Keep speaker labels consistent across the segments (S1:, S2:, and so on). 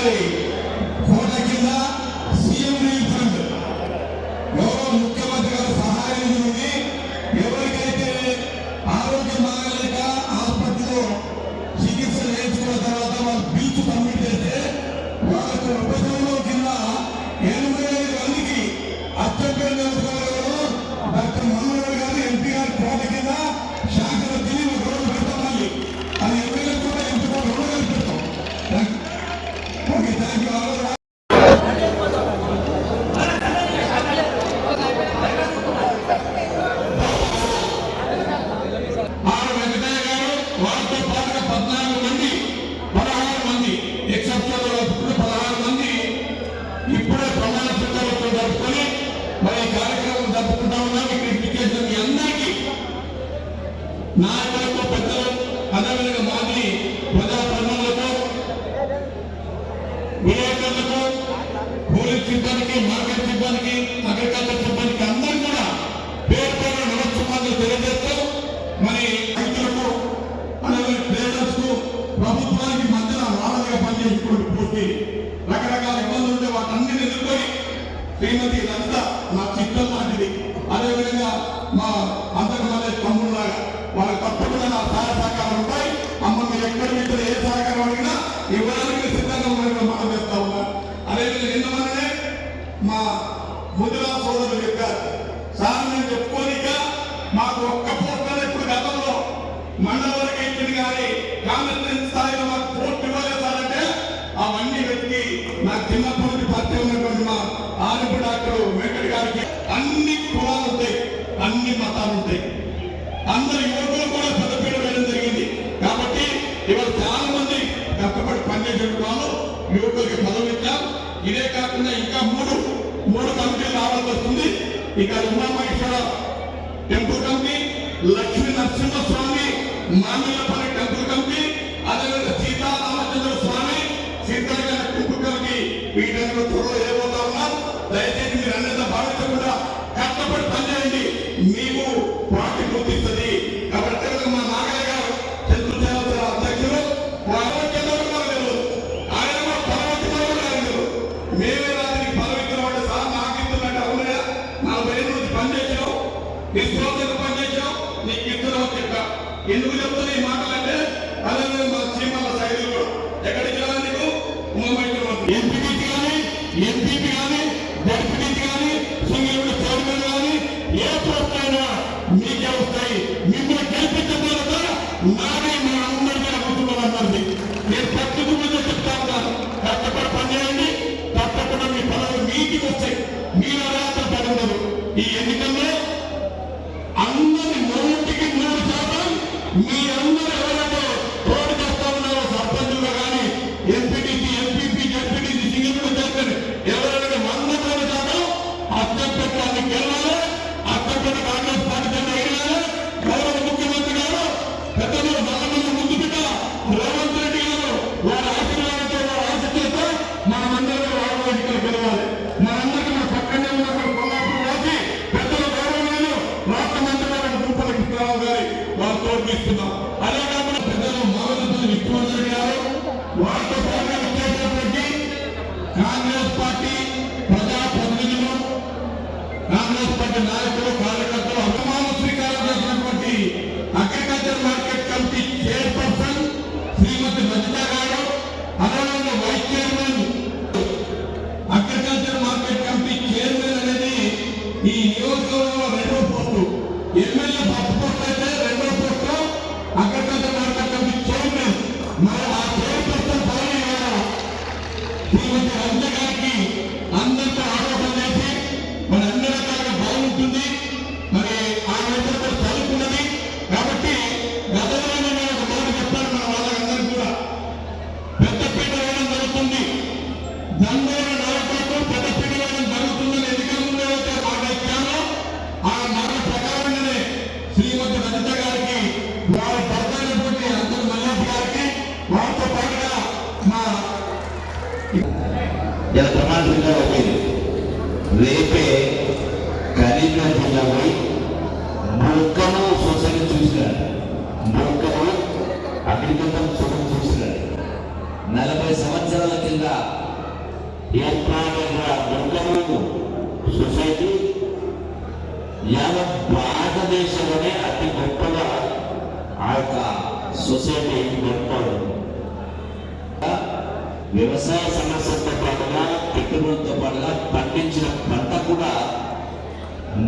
S1: City. నాయకులకు పెద్దలు అదేవిధంగా మాజీ ప్రజాప్రతినిధులకు విలేకరులకు పోలీస్ సిబ్బందికి మార్కెట్ సిబ్బందికి అగ్రికల్చర్ సిబ్బందికి అందరూ కూడా పేరు పేరు నమస్కారాలు తెలియజేస్తూ మరి రైతులకు అదేవిధంగా ట్రేడర్స్కు ప్రభుత్వానికి మధ్యన వాడలుగా పనిచేసినటువంటి రకరకాల ఇబ్బందులు ఉంటే వాటన్నిటిని ఎదుర్కొని శ్రీమతి ఇదంతా నా చిత్తం లాంటిది. అదేవిధంగా మా నాకు చిన్నప్పటి పార్టీ ఉన్నటువంటి మా ఆరుపు డాక్టర్ వెంకట గారికి అన్ని కులాలు ఉంటాయి అన్ని మతాలు ఉంటాయి. అందరి యువకులు కూడా పదపీడ వేయడం జరిగింది. కాబట్టి ఇవాళ చాలా మంది కష్టపడి పనిచేసేటువంటి వాళ్ళు యువకులకి పదవి ఇచ్చాం ఇదే కాకుండా ఇంకా మూడు మూడు కమిటీలు రావాల్సి వస్తుంది. ఇక ఉమామహేశ్వర టెంపుల్ కమిటీ లక్ష్మీ నరసింహస్వామి మామిళ్ళ బుర్రలో ఏమవుతా ఉన్నా దయచేసి మీరు అన్నంత భావించకుండా కష్టపడి పనిచేయండి. మీకు పార్టీ గుర్తిస్తుంది. కాబట్టి మా నాగయ్య గారు చంద్రు అధ్యక్షులు చెప్పా. ఎందుకు చెప్తున్నా ఈ మాట?
S2: ఇలా ప్రమాణ స్వీకారం రేపే కరీంనగర్ జిల్లా పోయి మొక్కను సొసైటీ చూసినాడు మొక్కను అగ్రికల్చర్ సొసైటీ చూసినాడు నలభై సంవత్సరాల కింద ఏర్పాటైన మొక్కను సొసైటీ యావత్ భారతదేశంలోనే అతి గొప్పగా ఆ యొక్క సొసైటీ ఏర్పడింది వ్యవసాయ సమస్యలతో పాటుగా పెట్టుబడులతో పాటుగా పండించిన పంట కూడా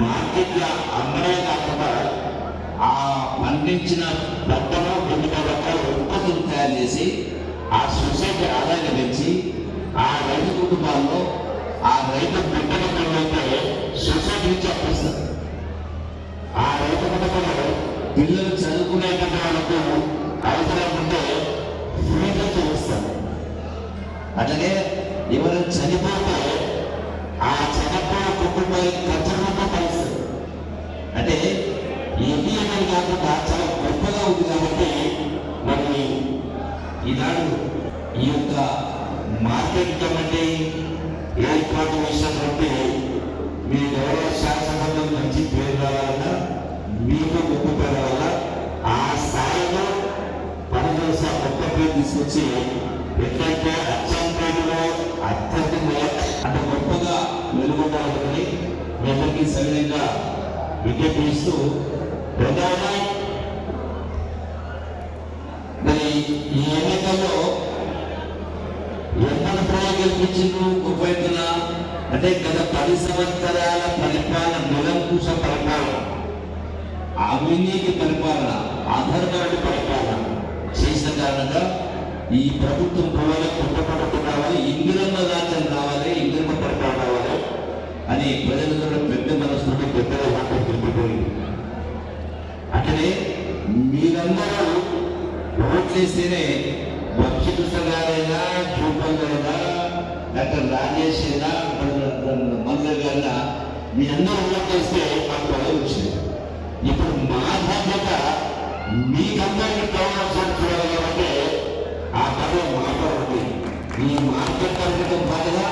S2: మార్కెట్లో అమ్మడే కాకుండా ఆ పండించిన పంటను వివిధ రకాల ఉత్పత్తులు తయారు చేసి ఆ సొసైటీ ఆదాయాన్ని పెంచి ఆ రైతు కుటుంబాల్లో ఆ రైతు బిడ్డల పిల్లలైతే సొసైటీ నుంచి అప్పిస్తారు ఆ రైతు కుటుంబంలో పిల్లలు చదువుకునేటువంటి వాళ్ళకు అవసరం ఉంటే ఫీజు చూస్తారు అలాగే ఎవరు చనిపోతే ఆ చనిపోయిన కుటుంబానికి ఖర్చులతో కలుస్తారు అంటే ఇది అనేది కాకుండా చాలా గొప్పగా ఉంది కాబట్టి మనం ఈనాడు ఈ యొక్క మార్కెట్ కమిటీ ఏర్పాటు చేసినటువంటి మీ గౌరవ శాసనసభలో మంచి పేరు రావాలన్నా మీకు గొప్ప పేరు రావాలా ఆ స్థాయిలో పనిచేసే గొప్ప పేరు తీసుకొచ్చి ఎట్లయితే అత్యధికంగా అంత గొప్పగా వెలుగొందాలని మీ అందరికీ సవినయంగా విజ్ఞప్తి ఇస్తూ రెండవది మరి ఈ ఎన్నికల్లో ఎంతటి ప్రజలు గెలిపించిండ్రు? గొప్ప అంటే గత పది సంవత్సరాల పరిపాలన నిరంకుశ పరిపాలన అవినీతి పరిపాలన ఆధారపడి పరిపాలన చేసిన కారణంగా ఈ ప్రభుత్వం పోవాలి కుట్రపడటం రావాలి ఇందిరమ్మ రాజ్యం రావాలి ఇందిరమ్మ పరిపాలన రావాలి అని ప్రజలందరూ పెద్ద మనసుతో పెద్దగా మాట తెలిపిపోయింది అట్లనే మీరందరూ ఓట్లేస్తేనే వంశకృష్ణ గారైనా చూపల్ గారైనా డాక్టర్ రాజేష్ అయినా మందర్ గారైనా మీ అందరూ ఓట్లేస్తే మాకు పదవి వచ్చింది ఇప్పుడు మా బాధ్యత మీకందరికీ కావాల్సిన ఆ పదవి నీ పదవి ఈ మార్కెట్ తరగతితో పాటుగా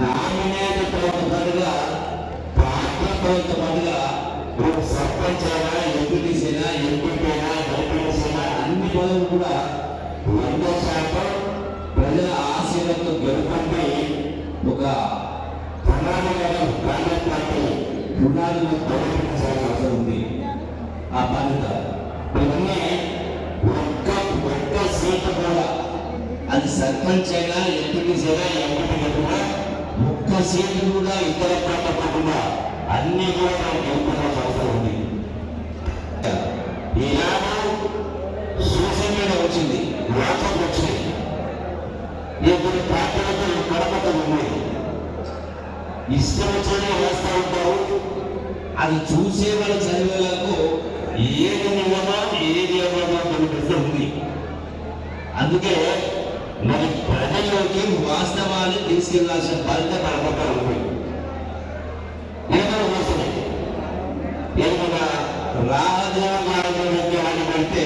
S2: నామినేట్ పదవితో పాటుగా పాత్రతో పాటుగా ఒక సర్పంచ్ అయినా ఎంపీటీసీ అయినా ఎంపీపీ అయినా అయినా అన్ని పదవులు కూడా వంద శాతం ప్రజల ఆశీర్వాదంతో గెలుపండి ఒక ప్రణాళిక కాంగ్రెస్ పార్టీ పునాదులు తొలగించాల్సిన అవసరం ఉంది ఆ బాధ్యత. ఇవన్నీ ఒక్క సీటు కూడా అది సర్పంచ్ అయినా ఎంపీటీసీ అయినా ఎంపీటీ కూడా ఒక్క సీటు కూడా ఇతర పట్టకుండా అన్ని కూడా మనం గెలుపుకోవాల్సిన అవసరం ఉంది ఈనాడు సోషల్ మీడియా వచ్చింది వాట్సాప్ వచ్చింది. ఈ కొన్ని పార్టీలతో కడపతో ఉన్నాయి. ఇష్టం వచ్చిన వేస్తూ ఉంటారు. అది చూసే వాళ్ళ చదివేలకు ఏది నిజమా ఏది అవ్వమో కనిపిస్తూ ఉంది అందుకే మరి ప్రజల్లోకి వాస్తవాలు తీసుకెళ్ళాల్సిన బాధ్యత మన పక్కన ఉంది. ఏదో మోసమే ఏమన్నా రాజాగారి అని అంటే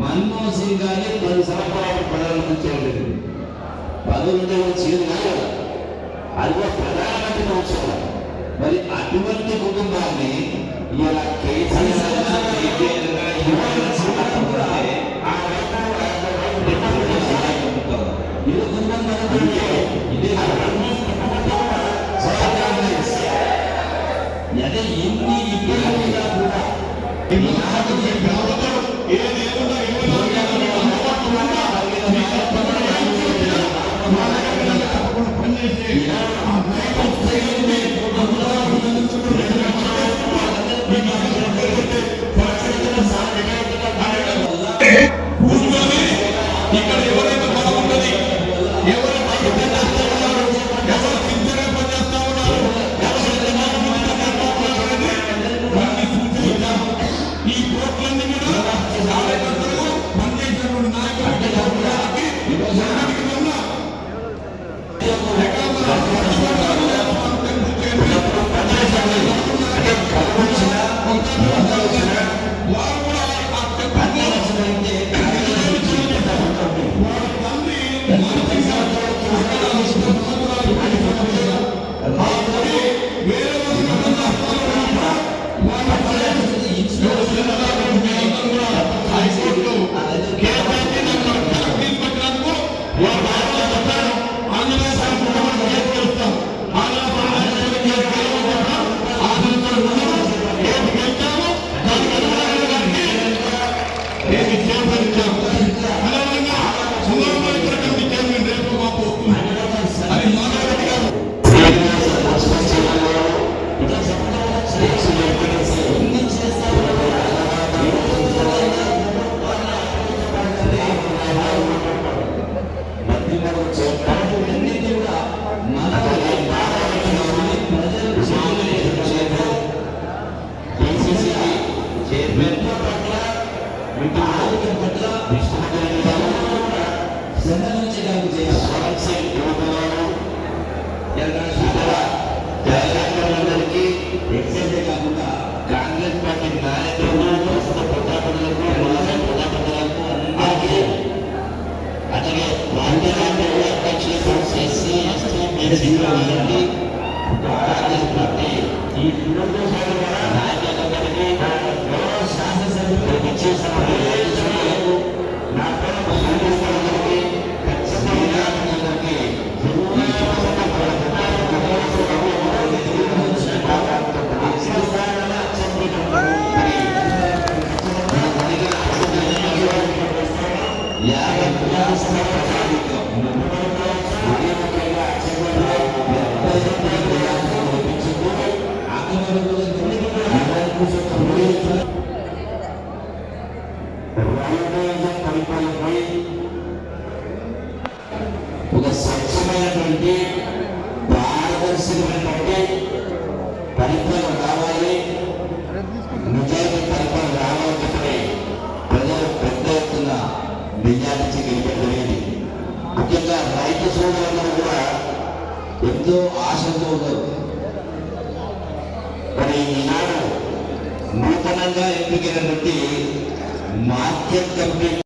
S2: మన్మోహన్ సింగ్ గారి పది సంవత్సరాలు ప్రధానమంత్రి చేయలేదు పదవి ఉంటే కాదు కదా. అది కూడా మరి అటువంటి కుటుంబాన్ని ఇలా కేసీఆర్ తెలంగాణకి ఎక్సైజ్ కాకుండా కాంగ్రెస్ పార్టీ నాయకులు ప్రస్తుత ప్రజాప్రతినిధులకు మాజీ ప్రజాప్రతినిధులకు అందరికీ అలాగే రాజ్యాంగ అధ్యక్షులకు ఎస్సీ ఎస్టీ బీసీ అందరికీ కాంగ్రెస్ పార్టీ ఈ నాయకులందరికీ గౌరవ శాసనసభ్యులకు ఇచ్చేసిన అధ్యక్షులకు నా పేరు అందరికీ ఒక స్వచ్ఛమైనటువంటి పారదర్శకమైనటువంటి పరిపాలన రావాలి. నిజాయితీ పరిపాలన రావాలి చెప్పి ప్రజలు పెద్ద ఎత్తున నిజానికి గెలిపెట్టలేదు ముఖ్యంగా రైతు సోదరులందరూ కూడా ఎంతో ఆశతో ఉన్నారు. మరి ఈనాడు నూతనంగా ఎంపికైనటువంటి మార్కెట్ కమిటీ